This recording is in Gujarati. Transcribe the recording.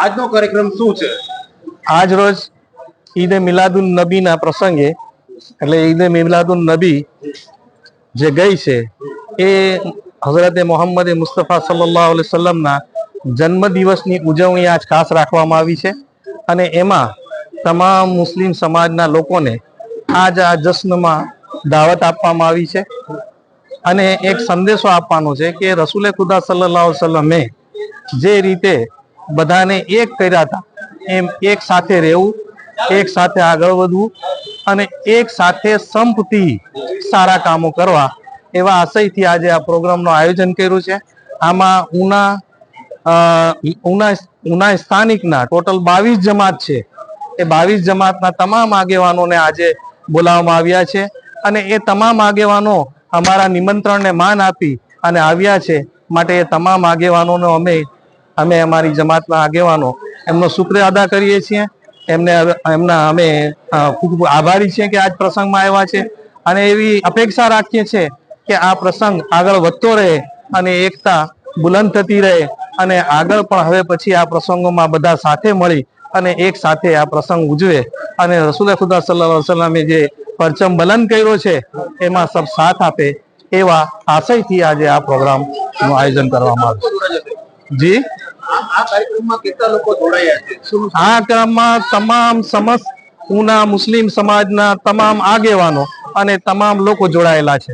આજનો કાર્યક્રમ શું છે? આજ રોજ ઈદે મિલાદુન નબીના પ્રસંગે, એટલે ઈદે મિલાદુન નબી જે ગઈ છે, એ હઝરતે મોહમ્મદ મુસ્તફા સલ્લાહ અલૈહિ વસલ્લમના જન્મ દિવસની ઉજવણી આજ ખાસ રાખવામાં આવી છે. અને એમાં તમામ મુસ્લિમ સમાજના લોકોને આજ આ જશ્નમાં દાવત આપવામાં આવી છે. અને એક સંદેશો આપવાનો છે કે રસૂલે ખુદા સલ્લાહ અલૈહિ વસલ્લમે જે રીતે બધાને એક કર્યા હતા. એમ એક સાથે રહેવું, એક સાથે આગળ વધવું અને એક સાથે સંપથી સારા કામો કરવા એવા આશયથી આજે આ પ્રોગ્રામનું આયોજન કર્યું છે. આમાં ઉના ઉના ઉના સ્થાનિકના ટોટલ બાવીસ જમાત છે. એ બાવીસ જમાતના તમામ આગેવાનોને આજે બોલાવવામાં આવ્યા છે અને એ તમામ આગેવાનો અમારા નિમંત્રણને માન આપી અને આવ્યા છે. માટે એ તમામ આગેવાનોનો અમે અમે અમારી જમાતના આગેવાનો એમનો શુક્રિયા અદા કરીએ છીએ. એમને એમના અમે ખૂબ ખૂબ આભારી છીએ કે આજ પ્રસંગમાં આવ્યા છે. અને એવી અપેક્ષા રાખીએ છીએ કે આ પ્રસંગ આગળ વધતો રહે અને એકતા બુલંદ થતી રહે અને આગળ પણ હવે પછી આ પ્રસંગોમાં બધા સાથે મળી અને એક સાથે આ પ્રસંગ ઉજવે. અને રસુલ ખુદા સલ્લા સલામે જે પરચમ બલંદ કર્યો છે, એમાં સબ સાથ આપે એવા આશયથી આજે આ પ્રોગ્રામનું આયોજન કરવામાં આવ્યું જી? આ કાર્યક્રમમાં કેટલા તમામ સમસ્ત ઉના મુસ્લિમ સમાજના તમામ આગેવાનો અને તમામ લોકો જોડાયેલા છે.